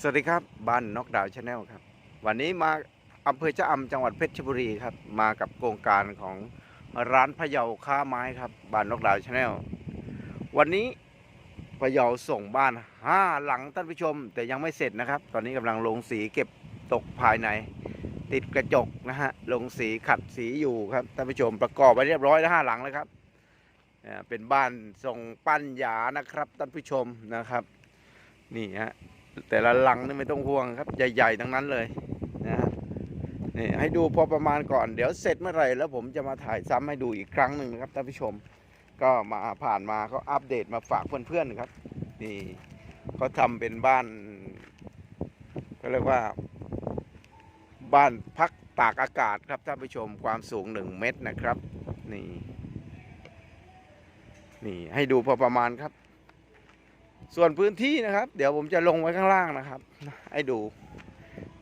สวัสดีครับบ้านนกดาวชาแนลครับ วันนี้มาอำเภอชะอำจังหวัดเพชรบุรีครับ มากับโครงการของร้านพะเยาค้าไม้ครับบ้านนกดาวชาแนลวันนี้พะเยาส่งบ้านห้าหลังท่านผู้ชม แต่ยังไม่เสร็จนะครับ ตอนนี้กำลังลงสีเก็บตกภายใน ติดกระจกนะฮะลงสีขัดสีอยู่ครับท่านผู้ชมประกอบไปเรียบร้อยแล้วห้าหลังแล้วครับอ่าเป็นบ้านทรงปั้นหยานะครับท่านผู้ชมนะครับ นี่ฮะ แต่ละหลังนี่ไม่ต้องห่วงครับ ใหญ่ๆทั้งนั้นเลยนะฮะนี่ให้ดูพอประมาณก่อนเดี๋ยวเสร็จเมื่อไหร่แล้วผมจะมาถ่ายซ้ำให้ดูอีกครั้งหนึ่งนะครับท่านผู้ชม ก็มาผ่านมาเขาอัปเดตมาฝากเพื่อนๆครับนี่เขาทำเป็นบ้านก็เรียกว่า บ้านพักตากอากาศครับท่านผู้ชมความสูงหนึ่งเมตรนะครับ นี่ นี่ให้ดูพอประมาณครับ ส่วนพื้นที่นะครับ เดี๋ยวผมจะลงไว้ข้างล่างนะครับ ให้ดู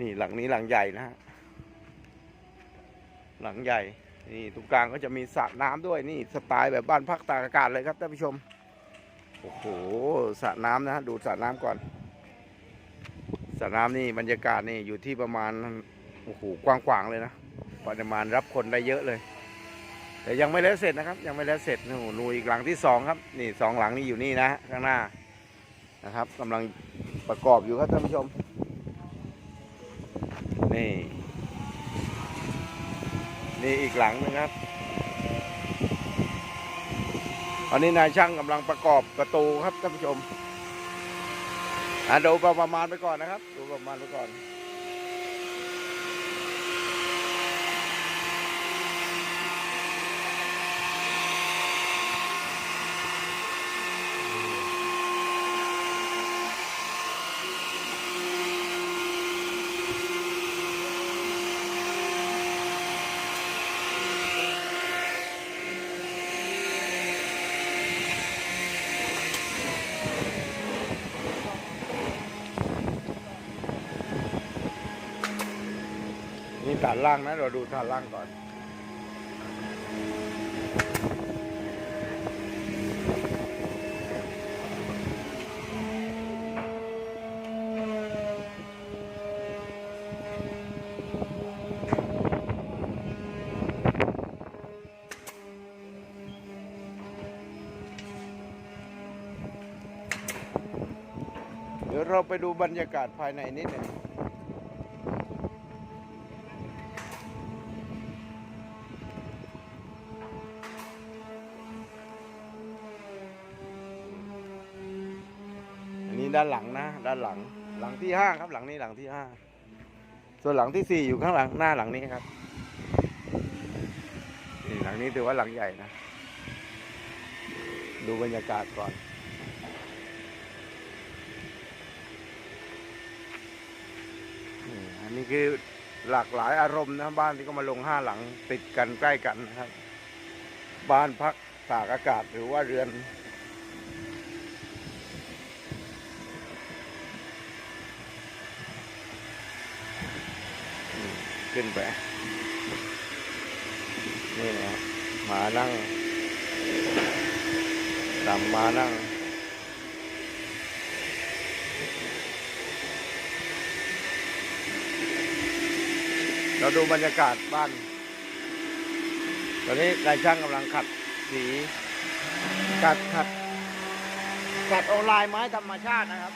นี่หลังนี้หลังใหญ่นะฮะหลังใหญ่นี่ตรงกลางก็จะมีสระน้ำด้วยนี่สไตล์แบบบ้านพักตากอากาศเลยครับท่านผู้ชมโอ้โหสระน้ำนะฮะดูสระน้ำก่อนสระน้ำนี่บรรยากาศนี่อยู่ที่ประมาณโอ้โหกว้างๆเลยนะปริมาณรับคนได้เยอะเลย แต่ยังไม่แล้วเสร็จนะครับ ยังไม่แล้วเสร็จนู่นนูนอีกหลังที่สองครับ นี่สองหลังนี่อยู่นี่นะข้างหน้า นะครับกำลังประกอบอยู่ครับท่านผู้ชม นี่ นี่อีกหลังหนึงครับอันนี้นายช่างกำลังประกอบประตูครับท่านผู้ชมอะดูประมาณไปก่อนนะครับ ดูประมาณไปก่อน ฐานล่างนะเราดูฐานล่างก่อน เดี๋ยวเราไปดูบรรยากาศภายในนิดหนึ่ง นนี้ด้านหลังนะ ด้านหลัง หลังที่ห้าครับ หลังนี้หลังที่ห้าส่วนหลังที่สี่อยู่ข้างหลังหน้าหลังนี้ครับนี่หลังนี้ถือว่าหลังใหญ่นะ ดูบรรยากาศก่อนนี่อันนี้คือหลากหลายอารมณ์นะบ้านที่ก็มาลงห้าหลังติดกันใกล้กันนะครับ บ้านพักตากอากาศหรือว่าเรือน ขึ้นไป นี่นะครับมานั่งตามมานั่งเราดูบรรยากาศบ้าน ตอนนี้นายช่างกำลังขัดสี ขัดขัดขัดเอาลายไม้ธรรมชาตินะครับ